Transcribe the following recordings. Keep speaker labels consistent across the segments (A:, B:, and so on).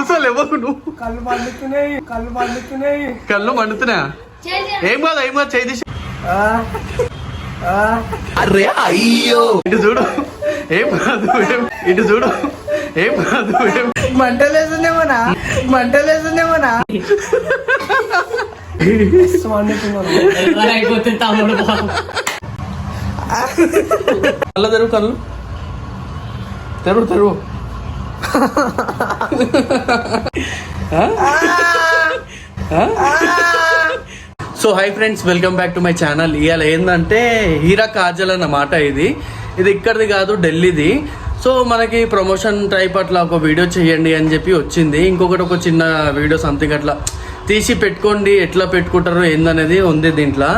A: కూర్చో లేవకు నువ్వు?
B: కళ్ళు పండుతున్నాయి కళ్ళు పండుతున్నాయి
A: కళ్ళు మండుతున్నా? ఏం కాదు ఏం కాదు చేయి
C: అరే అయ్యో.
A: ఇటు చూడు. ఏం కాదు ఏం ఇటు చూడు. ఏం కాదు ఏం
D: తమ్ముడు పాపం.
A: కళ్ళ తెరువు కళ్ళు. తెరువు తెరువు. So hi friends welcome back to my channel. ఇవాళ ఏంటంటే హీరా కాజల్ అన్నమాట ఇది. ఇది ఇక్కడిది కాదు ఢిల్లీది. సో మనకి ప్రమోషన్ టైప్ అట్లా ఒక వీడియో చేయండి అని చెప్పి వచ్చింది. ఇంకొకటి ఒక చిన్న వీడియో సంథింగ్ అట్లా. తీసి పెట్టుకోండి ఎట్లా పెట్టుకుంటారు ఏందనేది ఉంది దీంట్లో.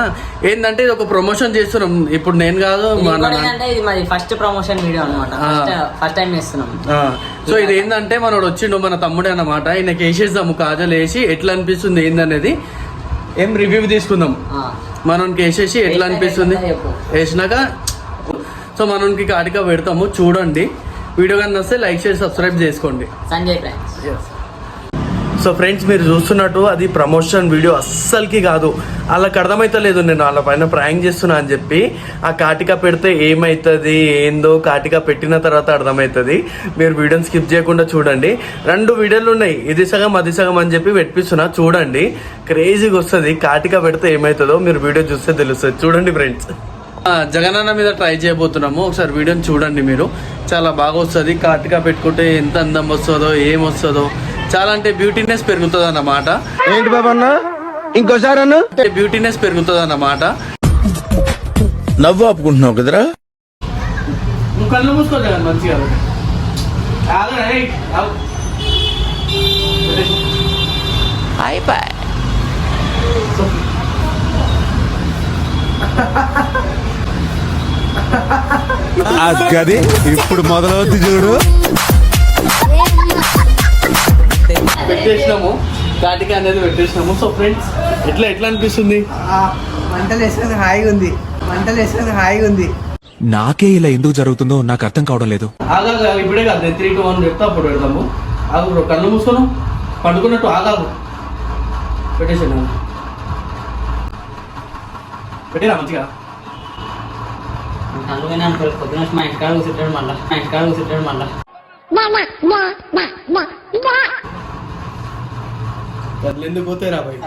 A: ఏంటంటే ఇది ఒక ప్రమోషన్ చేస్తున్నాం. ఇప్పుడు నేను కాదు
D: ఇది ఫస్ట్ ప్రమోషన్ వీడియో అనమాట. ఫస్ట్ టైం చేస్తున్నాం.
A: సో ఇది ఏంటంటే మనోడు వచ్చిండు మన తమ్ముడే అన్నమాట. ఆయనకి వేసేద్దాము కాజల్ వేసి ఎట్లా అనిపిస్తుంది ఏందనేది ఏం రివ్యూ తీసుకుందాం. మనకి వేసేసి ఎట్లా అనిపిస్తుంది. వేసినాక సో మనకి కాటిక పెడతాము చూడండి. వీడియో కానీ వస్తే లైక్ చేసి సబ్స్క్రైబ్ చేసుకోండి.
D: సంజయ్
A: సో ఫ్రెండ్స్ మీరు చూస్తున్నట్టు అది ప్రమోషన్ వీడియో అస్సలకి కాదు. వాళ్ళకి అర్థమైతలేదు నేను వాళ్ళ పైన ప్రాంక్ చేస్తున్నా అని చెప్పి. ఆ కాటిక పెడితే ఏమవుతుంది ఏందో కాటిక పెట్టిన తర్వాత అర్థమవుతుంది మీరు వీడియోని స్కిప్ చేయకుండా చూడండి. రెండు వీడియోలు ఉన్నాయి ఇది సగం అది సగం అని చెప్పి పెట్టిస్తున్నా చూడండి. క్రేజీగా వస్తుంది కాటిక పెడితే ఏమవుతుందో మీరు వీడియో చూస్తే తెలుస్తుంది. చూడండి ఫ్రెండ్స్. జగనన్న మీద ట్రై చేయబోతున్నాము. ఒకసారి వీడియోని చూడండి మీరు. చాలా బాగా వస్తుంది కాటిక పెట్టుకుంటే ఎంత అందం వస్తుందో ఏం వస్తుందో. చాలా అంటే బ్యూటీనెస్ పెరుగుతుంది అన్నమాట
C: ఏంటి బాబా ఇంకోసారి అన్న?
A: బ్యూటీనెస్ పెరుగుతుంది అన్నమాట
C: నవ్వు ఆపుకుంటున్నావు కదరా?
A: నువ్వు కళ్ళు మంచిగా.
C: గది ఇప్పుడు మొదలవుద్ది చూడు.
A: పెట్టేసినాము. కాటిక అనేది పెట్టేసినాము. సో ఫ్రెండ్స్ ఎట్లా ఎట్లా అనిపిస్తుంది?
B: మంటలు వేసుకుని హాయిగా ఉంది. మంటలు వేసుకుని హాయిగా ఉంది.
E: నాకే ఇలా ఎందుకు జరుగుతుందో నాకు అర్థం కావడం లేదు.
A: ఆగు, ఇప్పుడే కాదు త్రీ టు వన్ చెప్తా అప్పుడు పెడతాము ఆగు బ్రో కళ్ళు మూసుకోను. పండుకున్నట్టు ఆగాగు. పెట్టేసాను పెట్టిరా మంచిగా?
D: అందుకని అనుకో పొద్దున మా ఇంటికాడ కూర్చుంటాడు మళ్ళా. మా ఇంటికాడ కూర్చుంటాడు మళ్ళా.
A: అట్లా ఎందుకు పోతే రా బయట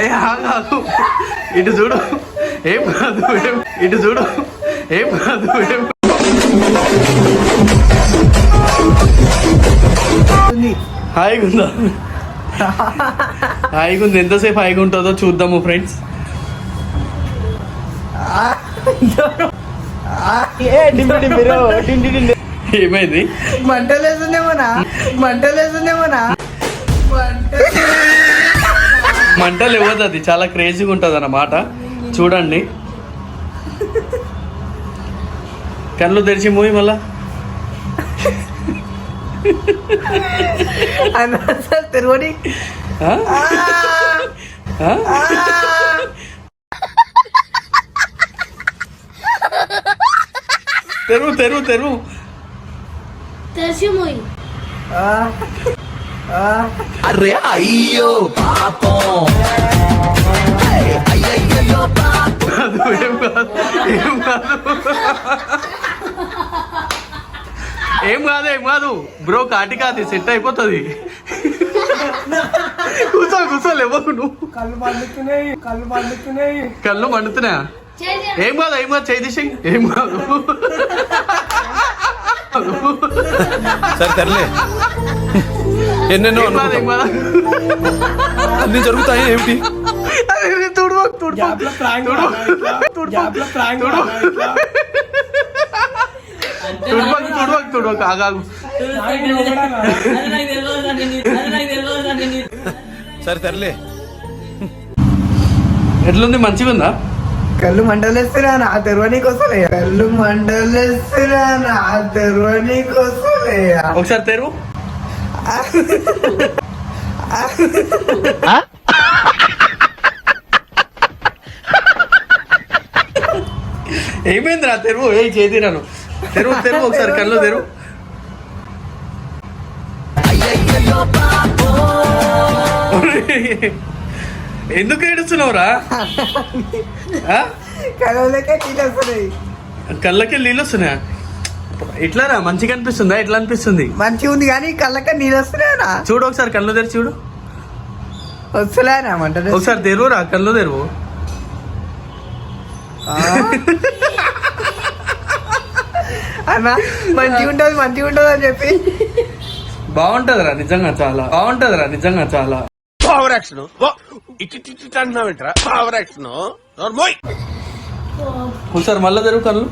A: ఏ ఆగు, ఆగు. ఇటు చూడు ఏం కాదు ఏం ఇటు చూడు ఏం కాదు ఏం హాయిగా ఉందా హాయిగా ఉంది ఎంతసేపు హాయిగా ఉంటుందో చూద్దాము ఫ్రెండ్స్ ఏమైంది?
B: మంటలు
A: ఇవ్వదు అది చాలా క్రేజీగా ఉంటుంది అన్నమాట చూడండి. కళ్ళు తెరిచి మూవి మళ్ళా.
B: అసలు
A: తెరువు తెరువు తెరువు.
C: అరే అయ్యో పాపం.
A: ఏం కాదు ఏం కాదు. ఏం కాదు ఏం కాదు. బ్రో కాటి కాదు సెట్ అయిపోతుంది. కూర్చో కూర్చో లేవకు నువ్వు.
B: కళ్ళు పండుతున్నాయి కళ్ళు పండుతున్నాయి
A: కళ్ళు మండుతున్నా
F: చేసి
A: ఏం కాదు ఏం కాదు చేయి తీసేయ్. ఏం కాదు.
E: సరే తరలే ఎన్నెన్నో అన్ని జరుగుతాయి ఏమిటి?
B: ప్రాంక్ గ్యాప్లో ప్రాంక్
A: తుడువకు తుడువకు తుడువకు ఆగాగు.
E: సరే తరలే
A: ఎట్లుంది? మంచిగా ఉందా
B: కళ్ళు మంటలు వేస్తున్నా నా తెరవని కోసలే కళ్ళు మంటలు వేస్తున్నా నా తెరవని కోసలే
A: ఒకసారి తెరువు. ఏమైందిరా తెరువు? ఏ చేతిరాను తెరువు తెరువు ఒకసారి కళ్ళు తెరువు. ఎందుకు ఏడుస్తున్నావురా?
B: కలవలేకే నీళ్ళు వస్తున్నాయి.
A: కళ్ళకి నీళ్ళు వస్తున్నాయా? ఎట్లారా? మంచిగా అనిపిస్తుందా? ఎట్లా అనిపిస్తుంది?
B: మంచిగా ఉంది కానీ కళ్ళకే నీళ్ళు వస్తున్నాయనా?
A: చూడు ఒకసారి కళ్ళు తెరిచి చూడు.
B: వస్తలేనా మంటలు
A: ఒకసారి తెరువురా కళ్ళు తెరువు.
B: అన్న మంచిగా ఉంటుంది మంచిగా ఉంటుంది అని చెప్పి.
A: బాగుంటదిరా నిజంగా చాలా. బాగుంటదిరా నిజంగా చాలా.
C: పవర్ యాక్షన్ ఇటు ఇటు అంటున్నావేంట్రా పవర్ యాక్షన్ నోర్మోయ్
A: ఒకసారి మళ్ళా తెరువు కళ్ళు.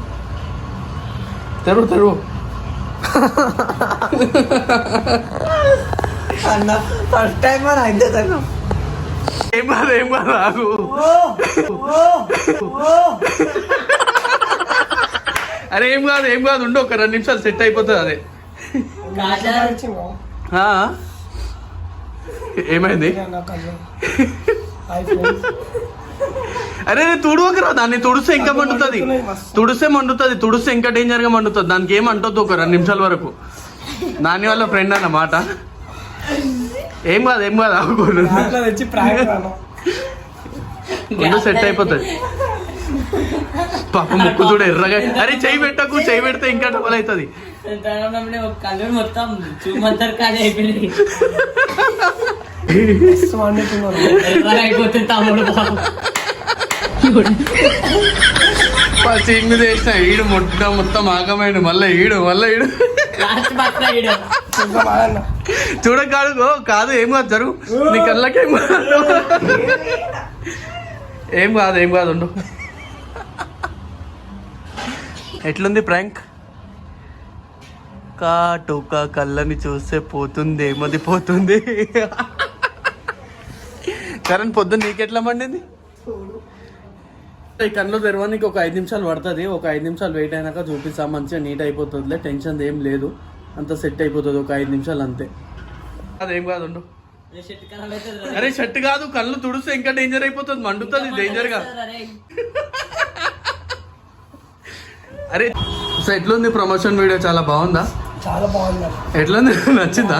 A: తెరువు తెరువు.
B: అన్న ఫస్ట్ టైం మన అయితే తను
A: ఏం కాదు ఏం కాదు అరే ఏం కాదు ఏం కాదు ఉండు ఒక రెండు నిమిషాలు సెట్ అయిపోతుంది అదే. ఆ? ఏమైంది? అరే రే తుడవకరా దాన్ని తుడిస్తే ఇంకా మండుతుంది. తుడిస్తే మండుతుంది తుడిస్తే ఇంకా డేంజర్గా మండుతుంది. దానికి ఏం అంటుంది ఒక రెండు నిమిషాల వరకు. దాని వల్ల ఫ్రెండ్ అన్నమాట ఏం కాదు ఏం కాదు ముందు సెట్ అయిపోతుంది. పాప ముక్కు చూడ ఎర్రగా. అరే చెయ్యి పెట్టకు చెయ్యి పెడితే ఇంకా డబల్ అవుతుంది.
D: మొత్తం చూమంతర్ కాడే అయిపోయింది ఎర్రగా అయిపోతుంది తమ్ముడు బాబు
A: ఈడు మొట్ట మొత్తం ఆగమైండు మళ్ళీ ఈడు మళ్ళీ ఈడు
D: లాస్ట్
A: చూడకాడు కాదు ఏం కాదు జరుగు నీ కళ్ళకేం కాదు ఏం కాదు ఏం కాదు ఉండు ఎట్లుంది ప్రాంక్? కాటుక కళ్ళని చూస్తే పోతుంది ఏమది పోతుంది. కరణ్ పొద్దున్న నీకెట్లా మండింది? ఈ కళ్ళు తెరవడానికి ఒక ఐదు నిమిషాలు పడుతుంది. ఒక ఐదు నిమిషాలు వెయిట్ అయినాక చూపిస్తాం. మంచిగా నీట్ అయిపోతుందిలే. టెన్షన్ ఏం లేదు. అంత సెట్ అయిపోతుంది. ఒక ఐదు నిమిషాలు అంతే. అదేం కాదు ఉండు. అరే షర్ట్ కాదు. కళ్ళు తుడిస్తే ఇంకా డేంజర్ అయిపోతుంది. మండుతుంది. డేంజర్గా. అరే సో ఎట్లుంది ప్రమోషన్ వీడియో చాలా బాగుందా?
B: చాలా బాగుంది.
A: ఎట్లుంది? నచ్చిందా?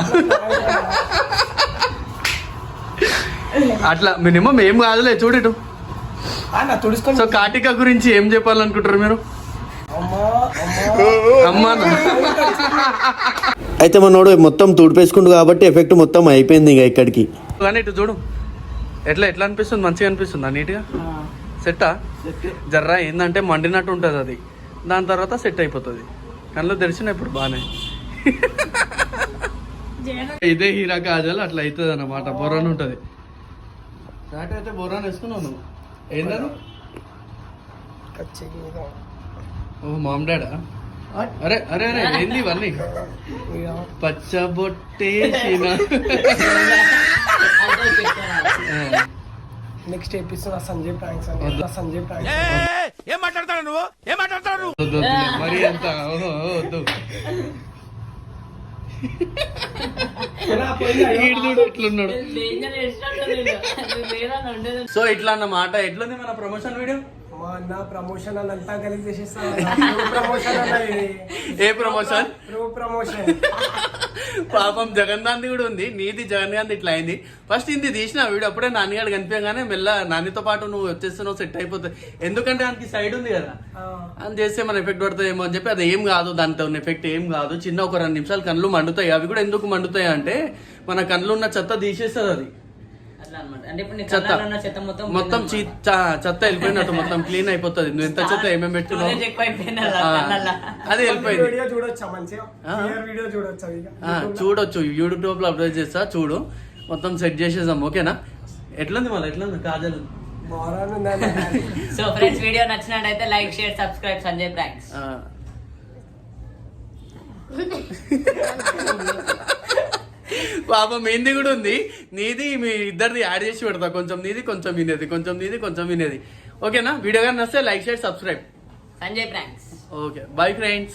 A: అట్లా మినిమం ఏం కాదులే చూడటం సో కాటిక గురించి ఏం చెప్పాలనుకుంటారు మీరు? అమ్మా
G: అయితే మనోడు మొత్తం తుడిపేసుకుండు కాబట్టి ఎఫెక్ట్ మొత్తం అయిపోయింది ఇక ఇక్కడికి.
A: కానీ ఇటు చూడు. ఎట్లా ఎట్లా అనిపిస్తుంది? మంచిగా అనిపిస్తుందా? నీట్గా? సెట్టా? జర్రా ఏంటంటే మండినట్టు ఉంటుంది అది. దాని తర్వాత సెట్ అయిపోతుంది. కళ్ళు తెరిచిన ఇప్పుడు బాగానే ఇదే హీరా కాజల్ అట్లా అవుతుంది అన్నమాట బొరాన్ ఉంటుంది షార్ట్ అయితే బొరాన్ వేసుకున్నావు నువ్వు. ఏంటది ఓ మామ్ డాడా? అరే అరే అరే ఏంది ఇవన్నీ? పచ్చబొట్టేసిన.
B: Next episode Sanjay pranks Sanjay pranks
C: ఏం మాట్లాడతాడు నువ్వు? ఏం మాట్లాడతాడు
A: మరీ అంత ఓహో, వద్దు. ఎట్లున్నాడు. సో ఇట్లా అన్నమాట ఎట్లుంది మన ప్రమోషన్ వీడియో
B: మా అన్న ప్రమోషన్ అని అంతా కలిసి చేసేస్తాను promotion
A: a promotion
B: pro promotion
A: పాపం జగన్ గాంధీ కూడా ఉంది. నీది జగన్ గాంధీ ఇట్లా అయింది. ఫస్ట్ ఇది తీసిన వీడు అప్పుడే నాన్నగాడు కనిపించగానే మెల్ల నానితో పాటు నువ్వు వచ్చేస్తున్నావు సెట్ అయిపోతుంది ఎందుకంటే దానికి సైడ్ ఉంది కదా. అని చేస్తే మన ఎఫెక్ట్ పడుతుందేమో అని చెప్పి అది ఏం కాదు దాంతో ఉన్న ఎఫెక్ట్ ఏం కాదు. చిన్న ఒక రెండు నిమిషాలు కళ్ళు మండుతాయి. అవి కూడా ఎందుకు మండుతాయి అంటే మన కళ్ళు ఉన్న చెత్త తీసేస్తుంది అది.
D: అంటే ఇప్పుడు
A: చెత్త.
D: మొత్తం
A: చెత్త వెళ్ళిపోయినట్టు మొత్తం క్లీన్ అయిపోతుంది. నువ్వు ఎంత చెత్త ఏమేమి
D: కళ్ళల్లో.
A: అది వెళ్ళిపోయింది.
B: వీడియో చూడొచ్చా
A: యూట్యూబ్లో అప్లోడ్ చేస్తా చూడు. మొత్తం సెట్ చేసేసాం ఓకేనా? ఎట్లుంది మళ్ళీ ఎట్లుంది కాజల్?
D: సో ఫ్రెండ్స్ వీడియో నచ్చినట్టయితే like share subscribe. Sanjay pranks.
A: ఆ. పాపం మీది కూడా ఉంది. నీది మీ ఇద్దరిది యాడ్ చేసి పెడతా. కొంచెం నీది కొంచెం వినేది. కొంచెం నీది కొంచెం వినేది. ఓకేనా? వీడియో కానీ నస్తే like share subscribe.
D: Sanjay pranks.
A: Okay. Bye friends.